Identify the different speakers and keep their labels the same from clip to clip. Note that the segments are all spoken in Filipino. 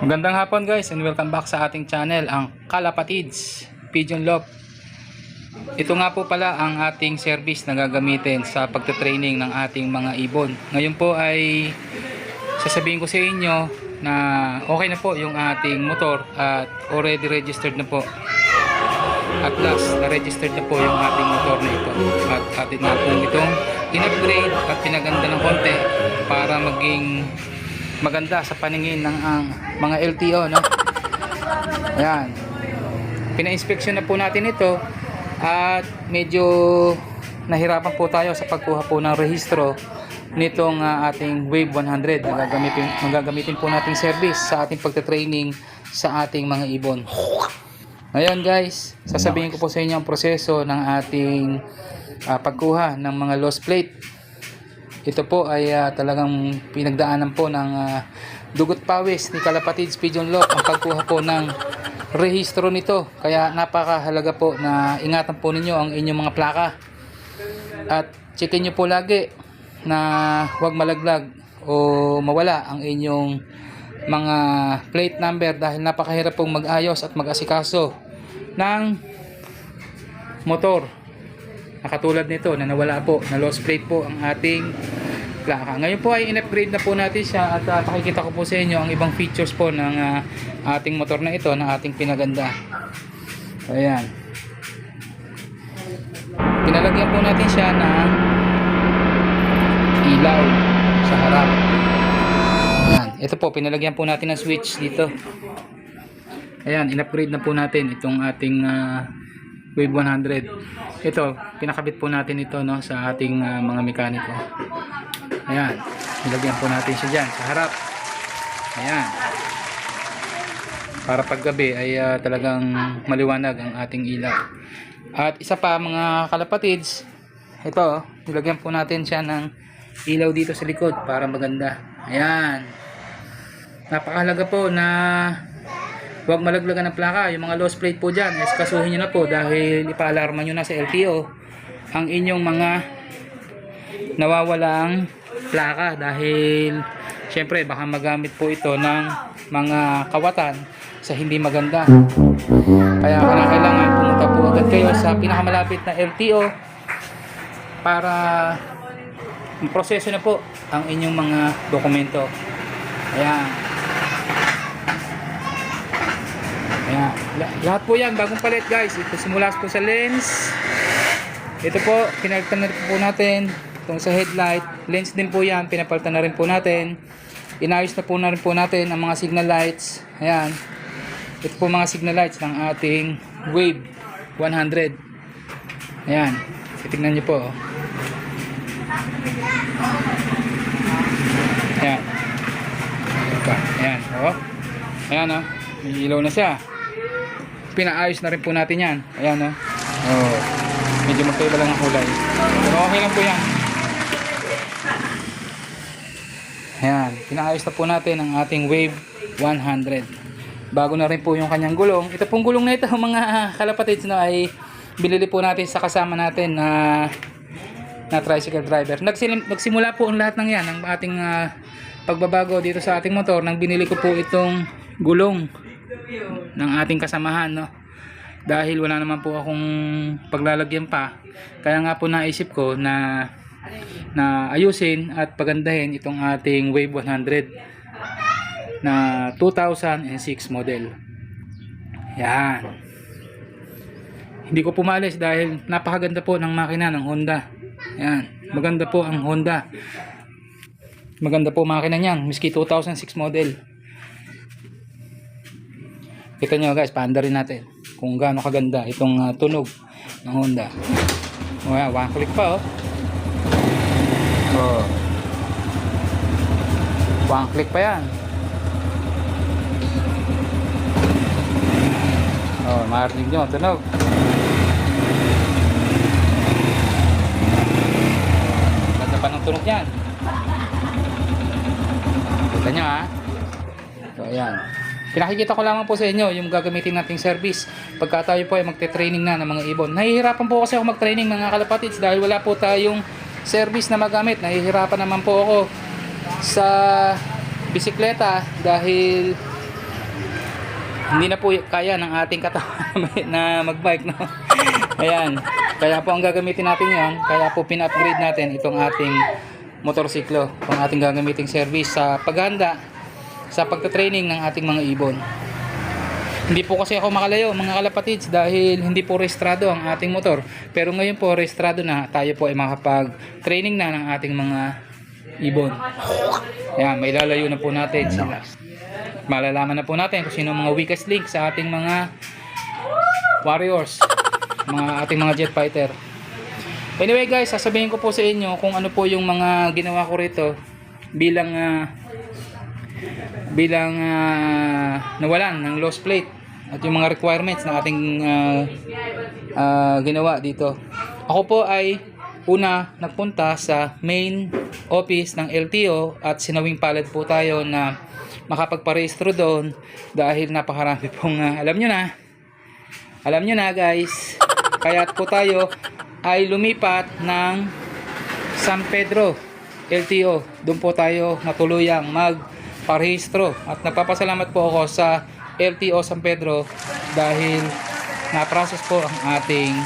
Speaker 1: Magandang hapon guys and welcome back sa ating channel ang Kalapatids Pigeon Lock. Ito nga po pala ang ating service na gagamitin sa pagte-training ng ating mga ibon. Ngayon po ay sasabihin ko sa inyo na okay na po yung ating motor at already registered na po. At last, na-registered na po yung ating motor na ito. At atin na po itong in-upgrade at pinaganda ng konti para maging maganda sa paningin ng ang mga LTO no. Ayan. Pina-inspection na po natin ito at medyo nahirapan po tayo sa pagkuha po ng rehistro nitong ah, ating Wave 100 na gagamitin, na gagamitin po nating service sa ating pagte-training sa ating mga ibon. Ngayon guys, sasabihin ko po sa inyo ang proseso ng ating ah, pagkuha ng mga lost plate ito po ay ah, talagang pinagdaanan po ng ah, dugot pawis ni Kalapatids Pigeon Lock ang pagkuha po ng rehistro nito. Kaya napakahalaga po na ingatan po ninyo ang inyong mga plaka. At checkin nyo po lagi na huwag malaglag o mawala ang inyong mga plate number dahil napakahirap pong mag-ayos at mag-asikaso ng motor na katulad nito na nawala po, na lost plate po ang ating plaka. Ngayon po ay in-upgrade na po natin siya at uh, pakikita ko po sa inyo ang ibang features po ng ah, ating motor na ito na ating pinaganda. Ayan. Pinalagyan po natin siya ng ilaw sa harap. Ayan. Ito po, pinalagyan po natin ng switch dito. Ayan, in-upgrade na po natin itong ating ah, Wave 100. Ito, pinakabit po natin ito no, sa ating ah, mga mekaniko. Ayan, nilagyan po natin siya dyan sa harap. Ayan. Para paggabi ay ah, talagang maliwanag ang ating ilaw. At isa pa mga kalapatids, ito, nilagyan po natin siya ng ilaw dito sa likod para maganda. Ayan. Napakahalaga po na huwag malaglagan ng plaka. Yung mga lost plate po dyan, eskasuhin nyo na po dahil ipaalarma nyo na sa LTO ang inyong mga nawawalang plaka dahil syempre baka magamit po ito ng mga kawatan sa hindi maganda. Kaya kailangan pumunta po agad kayo sa pinakamalapit na LTO para proseso na po ang inyong mga dokumento. Ayan. La- Lahat po yan, bagong palit guys. Ito simula po sa lens. Ito po, pinalitan na po natin. Itong sa headlight. Lens din po yan, pinapalitan na rin po natin. Inayos na po na rin po natin ang mga signal lights. Ayan. Ito po mga signal lights ng ating Wave 100. Ayan. Titignan nyo po. oh. Ayan. Ayan. Oh. Ayan oh. May ilaw na siya. Pinaayos na rin po natin yan. Ayan oh. Oh. Medyo magkaiba lang ang kulay. Pero okay lang po yan. Ayan. Pinaayos na po natin ang ating Wave 100. Bago na rin po yung kanyang gulong. Ito pong gulong na ito mga kalapatids na ay binili po natin sa kasama natin na na tricycle driver. Nagsilim, nagsimula po ang lahat ng yan, ang ating ah, pagbabago dito sa ating motor nang binili ko po itong gulong ng ating kasamahan. No? Dahil wala naman po akong paglalagyan pa. Kaya nga po naisip ko na na ayusin at pagandahin itong ating Wave 100 na 2006 model. Yan. Hindi ko pumalis dahil napakaganda po ng makina ng Honda. Yan. Maganda po ang Honda. Maganda po makina niyan. Miski 2006 model. Kita nyo guys, paanda rin natin kung gaano kaganda itong ah, tunog ng Honda. Wow, one click pa oh. Oh. One click pa yan. Oh, marinig nyo, tunog. Ganda pa ng tunog yan. Kita nyo ha. So, ayan. Pinakikita ko lamang po sa inyo yung gagamitin nating service pagka tayo po ay magte-training na ng mga ibon. Nahihirapan po kasi ako mag-training mga kalapatids dahil wala po tayong service na magamit. Nahihirapan naman po ako sa bisikleta dahil hindi na po kaya ng ating katawan na magbike no. Ayan. Kaya po ang gagamitin natin 'yon, kaya po pina-upgrade natin itong ating motorsiklo, itong ating gagamiting service sa paghanda sa pagta-training ng ating mga ibon. Hindi po kasi ako makalayo mga kalapatids dahil hindi po rehistrado ang ating motor. Pero ngayon po rehistrado na tayo po ay makapag-training na ng ating mga ibon. Ayan, may lalayo na po natin sila. Malalaman na po natin kung sino mga weakest link sa ating mga warriors, mga ating mga jet fighter. Anyway guys, sasabihin ko po sa inyo kung ano po yung mga ginawa ko rito bilang ah, bilang ah, nawalan ng lost plate at yung mga requirements na ating ah, ah, ginawa dito. Ako po ay una nagpunta sa main office ng LTO at sinawing palad po tayo na makapagparehistro doon dahil napakarami pong ah, alam nyo na. Alam nyo na guys. Kaya po tayo ay lumipat ng San Pedro LTO doon po tayo natuluyang magparehistro at nagpapasalamat po ako sa LTO San Pedro dahil na-process po ang ating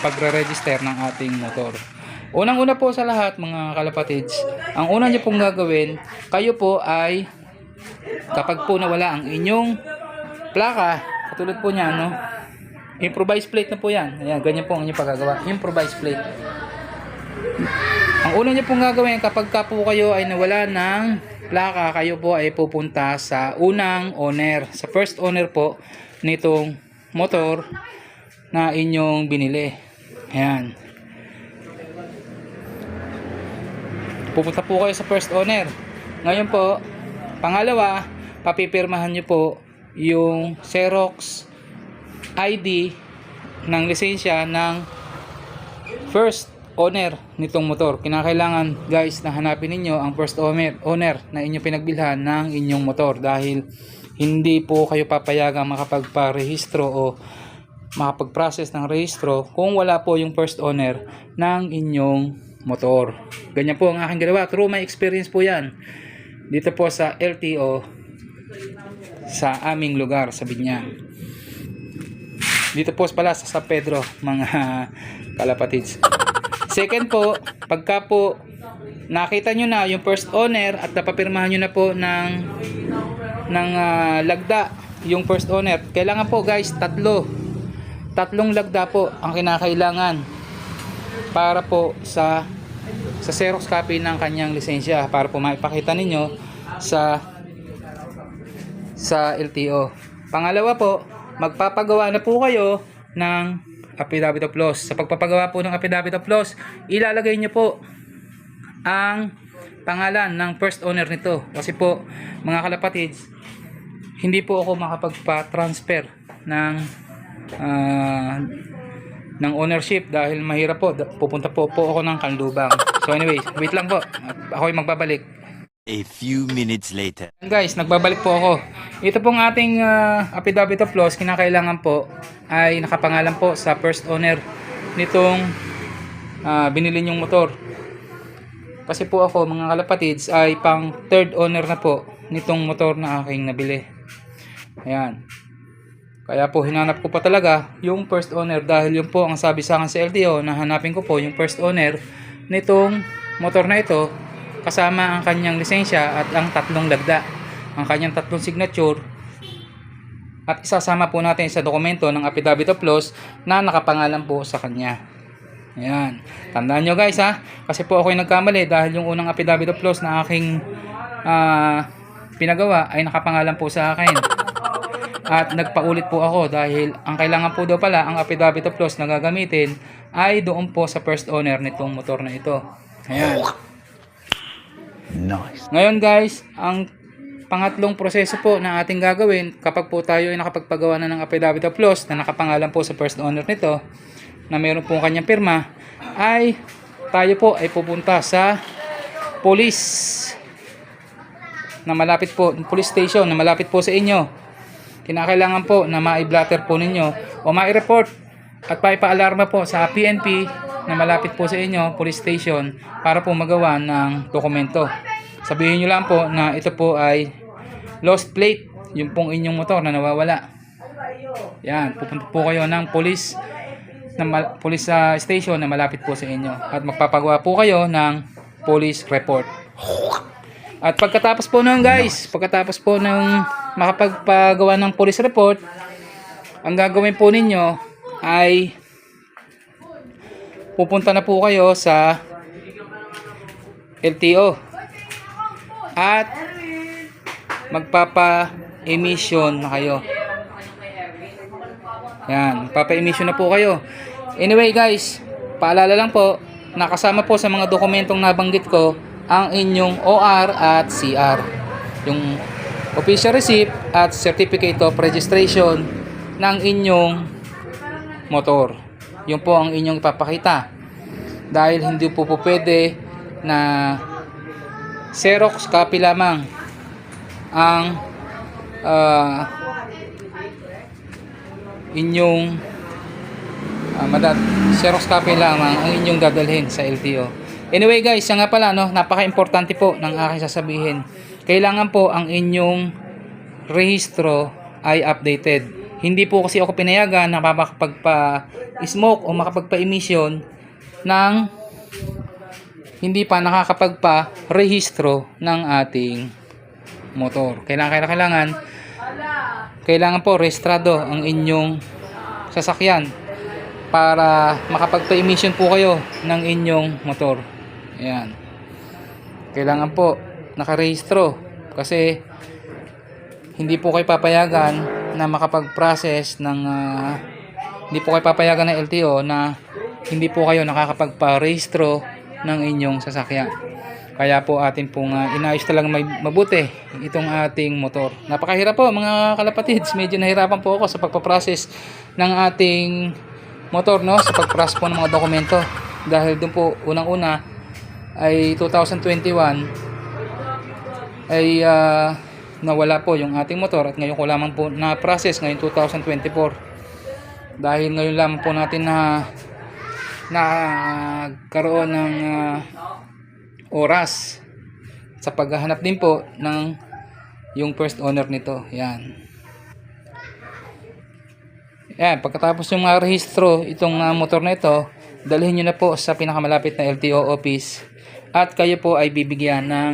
Speaker 1: pagre-register ng ating motor. Unang-una po sa lahat mga kalapatids, ang una niyo pong gagawin, kayo po ay kapag po nawala ang inyong plaka, katulad po niya, no? Improvised plate na po yan. Ayan, ganyan po ang inyong pagagawa. Improvised plate. Ang una niyo pong gagawin kapag ka po kayo ay nawala ng plaka, kayo po ay pupunta sa unang owner, sa first owner po nitong motor na inyong binili. Ayan. Pupunta po kayo sa first owner. Ngayon po, pangalawa, papipirmahan nyo po yung Xerox ID ng lisensya ng first owner nitong motor. Kinakailangan guys na hanapin ninyo ang first owner, owner na inyong pinagbilhan ng inyong motor dahil hindi po kayo papayagang makapagparehistro o makapag-process ng rehistro kung wala po yung first owner ng inyong motor. Ganyan po ang aking ginawa. Through my experience po yan. Dito po sa LTO sa aming lugar sa Binyang. Dito po pala sa San Pedro, mga kalapatids. Second po, pagka po nakita nyo na yung first owner at napapirmahan nyo na po ng ng ah, lagda yung first owner. Kailangan po guys, tatlo. Tatlong lagda po ang kinakailangan para po sa sa Xerox copy ng kanyang lisensya para po maipakita ninyo sa sa LTO. Pangalawa po, magpapagawa na po kayo ng affidavit of loss. Sa pagpapagawa po ng affidavit of loss, ilalagay nyo po ang pangalan ng first owner nito. Kasi po, mga kalapatids, hindi po ako makapagpa-transfer ng ah, ng ownership dahil mahirap po. Pupunta po po ako ng Kanlubang. So anyways, wait lang po. Ako yung magbabalik.
Speaker 2: A few minutes later.
Speaker 1: Guys, nagbabalik po ako. Ito pong ating ah, affidavit of loss, kinakailangan po ay nakapangalan po sa first owner nitong ah, binili nyong motor. Kasi po ako, mga kalapatids, ay pang third owner na po nitong motor na aking nabili. Ayan. Kaya po hinanap ko pa talaga yung first owner dahil yun po ang sabi sa akin sa LTO na hanapin ko po yung first owner nitong motor na ito kasama ang kanyang lisensya at ang tatlong lagda. Ang kanyang tatlong signature at isasama po natin sa dokumento ng affidavit of loss na nakapangalan po sa kanya. Ayan. Tandaan nyo guys ha. Kasi po ako yung nagkamali dahil yung unang affidavit of loss na aking ah, pinagawa ay nakapangalan po sa akin. At nagpaulit po ako dahil ang kailangan po daw pala ang affidavit of loss na gagamitin ay doon po sa first owner nitong motor na ito. Ayan.
Speaker 2: Nice.
Speaker 1: Ngayon guys, ang pangatlong proseso po na ating gagawin kapag po tayo ay nakapagpagawa na ng affidavit of loss na nakapangalan po sa first owner nito na meron po kanyang pirma ay tayo po ay pupunta sa police na malapit po, police station na malapit po sa inyo. Kinakailangan po na ma-blatter po ninyo o ma-report at paipaalarma po sa PNP na malapit po sa inyo, police station, para po magawa ng dokumento. Sabihin nyo lang po na ito po ay lost plate, yung pong inyong motor na nawawala. Yan, pupunta po kayo ng police na police ah, station na malapit po sa inyo at magpapagawa po kayo ng police report. At pagkatapos po nun guys, pagkatapos po ng makapagpagawa ng police report, ang gagawin po ninyo ay pupunta na po kayo sa LTO at magpapa-emission na kayo. Yan, magpapa-emission na po kayo. Anyway guys, paalala lang po, nakasama po sa mga dokumentong nabanggit ko ang inyong OR at CR. Yung official receipt at certificate of registration ng inyong motor. Yun po ang inyong ipapakita. Dahil hindi po po pwede na Xerox copy lamang ang ah, inyong uh, madat Xerox copy lamang ang inyong dadalhin sa LTO. Anyway guys, yan nga pala no, napaka-importante po ng aking sasabihin. Kailangan po ang inyong rehistro ay updated. Hindi po kasi ako pinayagan na makapagpa-smoke o makapagpa-emission ng hindi pa nakakapagpa-rehistro ng ating motor. Kailangan, kailangan, kailangan, kailangan po rehistrado ang inyong sasakyan para makapagpa-emission po kayo ng inyong motor. Ayan. Kailangan po nakarehistro kasi hindi po kayo papayagan na makapag-process ng ah, hindi po kayo papayagan ng LTO na hindi po kayo nakakapagpa-rehistro ng inyong sasakyan. Kaya po atin pong uh, inayos talagang may mabuti itong ating motor. Napakahirap po mga kalapatids. Medyo nahirapan po ako sa pagpaprocess ng ating motor no sa pagprocess po ng mga dokumento dahil doon po unang-una ay 2021 ay ah, nawala po yung ating motor at ngayon ko lamang po na-process ngayon 2024 dahil ngayon lamang po natin na nagkaroon ng ah, oras sa paghahanap din po ng yung first owner nito. Yan. Yan, pagkatapos yung mga rehistro itong ah, motor na ito, dalhin nyo na po sa pinakamalapit na LTO office at kayo po ay bibigyan ng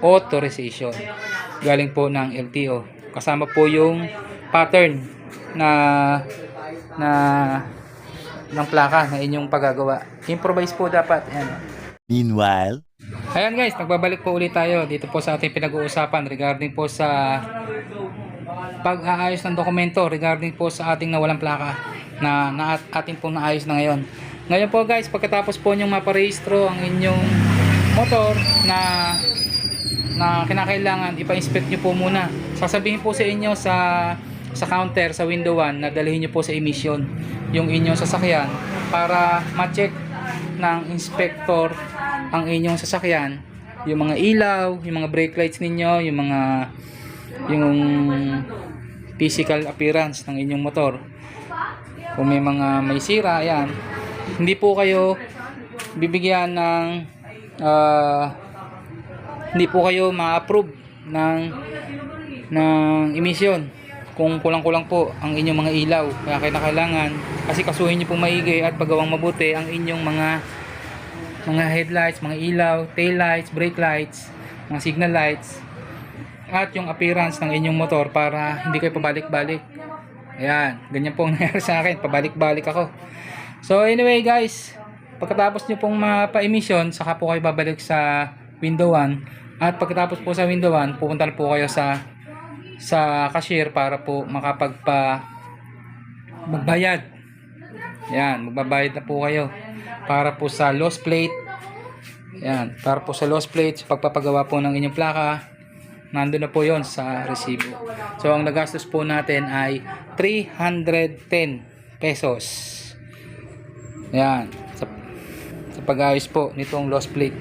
Speaker 1: authorization galing po ng LTO. Kasama po yung pattern na na ng plaka na inyong paggagawa. Improvise po dapat. Yan.
Speaker 2: Meanwhile,
Speaker 1: Ayan guys, nagbabalik po ulit tayo dito po sa ating pinag-uusapan regarding po sa pag-aayos ng dokumento regarding po sa ating nawalang plaka na, na at- ating pong naayos na ngayon. Ngayon po guys, pagkatapos po nyong maparehistro ang inyong motor na na kinakailangan ipa-inspect nyo po muna. Sasabihin po sa inyo sa sa counter sa window 1 na dalhin nyo po sa emission yung inyong sasakyan para ma-check ng inspector ang inyong sasakyan yung mga ilaw, yung mga brake lights ninyo, yung mga yung physical appearance ng inyong motor. Kung may mga may sira, yan. Hindi po kayo bibigyan ng ah, hindi po kayo ma-approve ng ng emission kung kulang-kulang po ang inyong mga ilaw kaya kailangan. Kasi kasuhin niyo po maigi at pagawang mabuti ang inyong mga mga headlights, mga ilaw, tail lights, brake lights, mga signal lights at yung appearance ng inyong motor para hindi kayo pabalik-balik. Ayan, ganyan po ang nangyari sa akin. Pabalik-balik ako. So anyway guys pagkatapos nyo pong mapa-emission saka po kayo babalik sa window 1 at pagkatapos po sa window 1 pupunta na po kayo sa sa cashier para po makapagpa magbayad. Yan magbabayad na po kayo para po sa lost plate. Yan para po sa lost plate pagpapagawa po ng inyong plaka nandun na po yon sa resibo. So ang nagastos po natin ay 310 pesos. Yan sa, sa pag-ayos po nitong lost plate.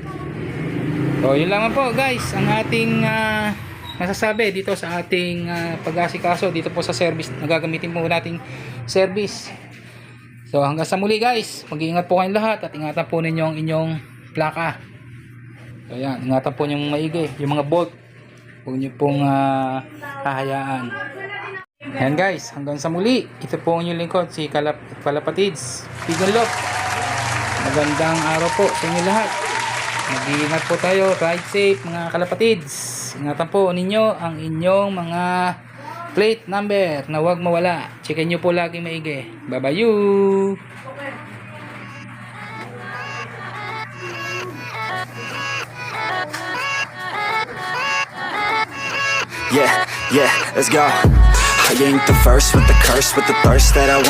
Speaker 1: So yun lamang po guys ang ating ah, masasabi dito sa ating ah, pag-asikaso dito po sa service na gagamitin po nating service so hanggang sa muli guys mag-iingat po kayong lahat at ingatan po ninyo ang inyong plaka Ayan, ingatan po niyong maigi. Yung mga bolt, huwag niyo pong ah, hahayaan. Ayan guys, hanggang sa muli. Ito po ang inyong lingkod, si Kalap Kalapatids. Pigon. Magandang araw po sa inyo lahat. Mag-iingat po tayo, ride safe mga kalapatids. Ingatan po ninyo ang inyong mga plate number na huwag mawala. Checkin nyo po lagi maigi. You!
Speaker 3: Yeah, yeah, let's go. I ain't the first with the curse, with the thirst that I want.